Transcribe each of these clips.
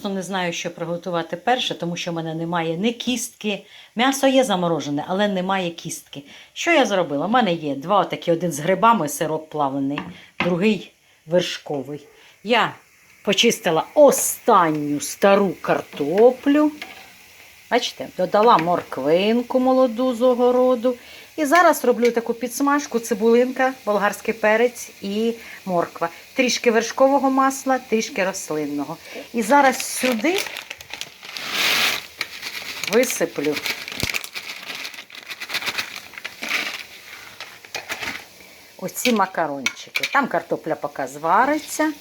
просто не знаю, що приготувати перше, тому що в мене немає ні кістки. М'ясо є заморожене, але немає кістки. Що я зробила? У мене є два отакі: один з грибами, сироп плавлений, другий вершковий. Я почистила останню стару картоплю. Бачите, додала морквинку молоду з огороду. І зараз роблю таку підсмажку: цибулинка, болгарський перець і морква. Трішки вершкового масла, трішки рослинного. І зараз сюди висиплю. Оці макарончики. Там картопля поки звариться.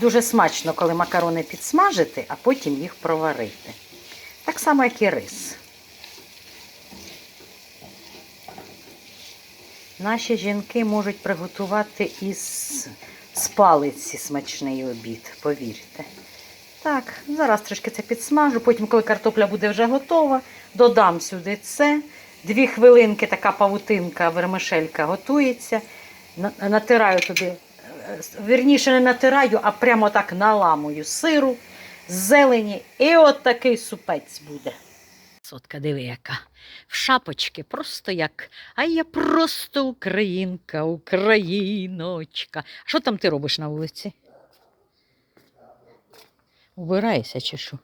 Дуже смачно, коли макарони підсмажити, а потім їх проварити. Так само, як і рис. Наші жінки можуть приготувати із з палиці смачний обід, повірте. Так, зараз трошки це підсмажу, потім, коли картопля буде вже готова, додам сюди це. Дві хвилинки така павутинка, вермишелька готується. Натираю туди, е, вірніше не натираю, а прямо так наламую сиру, зелені. І от такий супець буде. Сотка, диви, яка. В шапочки, просто як. А я просто українка, україночка. Що там ти робиш на вулиці? Убираєшся чи що?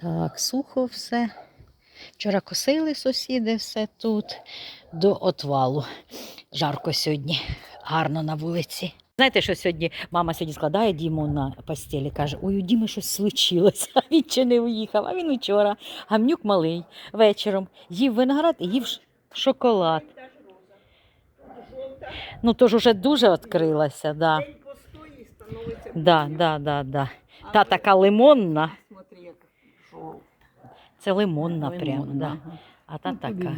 Так, сухо все. Вчора косили сусіди все тут до отвалу. Жарко сьогодні, гарно на вулиці. Знаєте, що сьогодні мама сьогодні складає Діму на постелі, каже, ой, у Діми щось случилось, а він ще не уїхав, а він вчора, гамнюк малий, вечором їв виноград і їв шоколад. Ну, то ж уже дуже відкрилася, да. Да, да, да, да. Та така лимонна. Це лимонна прямо, да. А та Ну, така.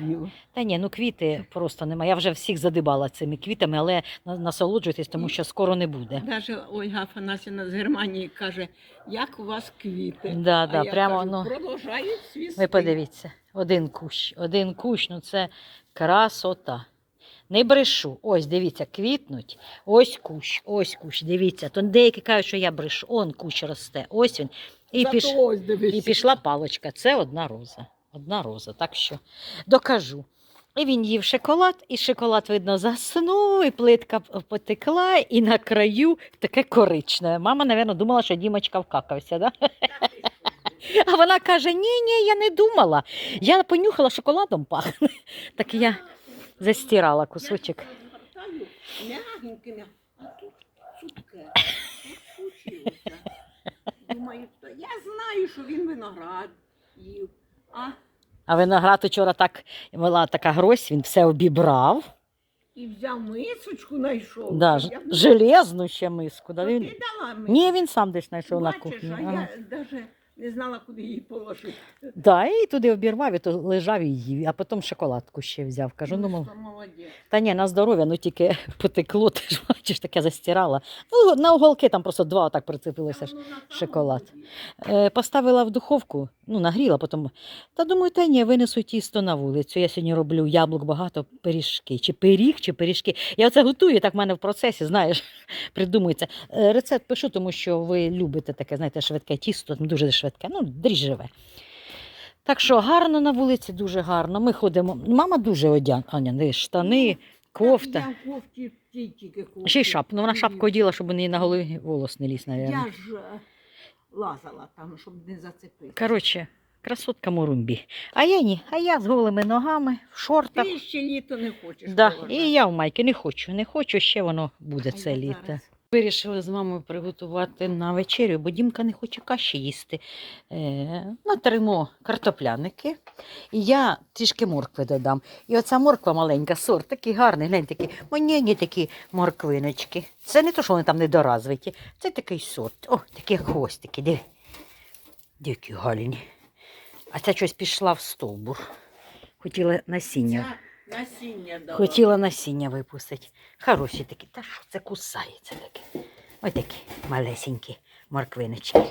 Та ні, ну квіти просто немає. Я вже всіх задибала цими квітами, але насолоджуйтесь, тому що скоро не буде. Даже Ольга Афанасівна з Германії каже, як у вас квіти. Да, да, а я прямо, кажу, ну, продовжають свісти. Ви подивіться, один кущ, один кущ, ну це красота. Не брешу. Ось, дивіться, квітнуть. Ось кущ, ось кущ. Дивіться. То деякі кажуть, що я брешу. Он кущ росте. Ось він. І, піш... ось і пішла палочка. Це одна роза. Одна роза. Так що докажу. І він їв шоколад, і шоколад, видно, заснув, і плитка потекла, і на краю таке коричневе. Мама, напевно, думала, що Дімочка вкакався. Да? А вона каже: ні, ні, я не думала. Я понюхала шоколадом пахне. Так я застирала кусочок. Думаю, я знаю, що він виноград їв. А виноград вчора так була така грозь, він все обібрав. і взяв мисочку, знайшов. Да, ж- железну ще миску. Да, То він... ти дала мені. Ні, він сам десь знайшов на Бачиш, кухні. а Ага. я навіть не знала, куди її положити. Да, і туди обірвав, і то лежав і їв, а потім шоколадку ще взяв. Кажу, ну, мов, молодець. та ні, на здоров'я, ну тільки потекло, ти ж бачиш, таке застирала. Ну, на уголки там просто два так прицепилося. ж. На шоколад. Е, поставила в духовку, ну, нагріла, потім. Та думаю, та ні, винесу тісто на вулицю. Я сьогодні роблю яблук багато, пиріжки. Чи пиріг, чи пиріжки. Я це готую, так в мене в процесі, знаєш, придумується. Е, рецепт пишу, тому що ви любите таке, знаєте, швидке тісто, ну, дуже швидке, ну, дріжджеве. Так що гарно на вулиці, дуже гарно. Ми ходимо. Мама дуже одягнена, Аня, штани, кофта. Я кофті тільки кофті. Ще й шапку. Ну, вона шапку оділа, щоб у неї на голові волос не ліз, мабуть. Я ж е, лазала там, щоб не зацепити. Коротше, красотка Мурумбі. А я ні, а я з голими ногами, в шортах. Ти ще літо не хочеш. Да, і я в майки не хочу, не хочу, ще воно буде А це літо. зараз. Вирішили з мамою приготувати на вечерю, бо Дімка не хоче каші їсти. Е, натримо картопляники. І я трішки моркви додам. І оця морква маленька, сорт, такий гарний, глянь, такі манєні такі морквиночки. Це не то, що вони там недоразвиті, це такий сорт. О, такі хвостики, диви. Дикі галіні. А ця щось пішла в стовбур. Хотіла насіння. Насіння дала. Хотіла насіння випустити. Хороші такі. Та що це кусається таке? Ось такі малесенькі морквиночки.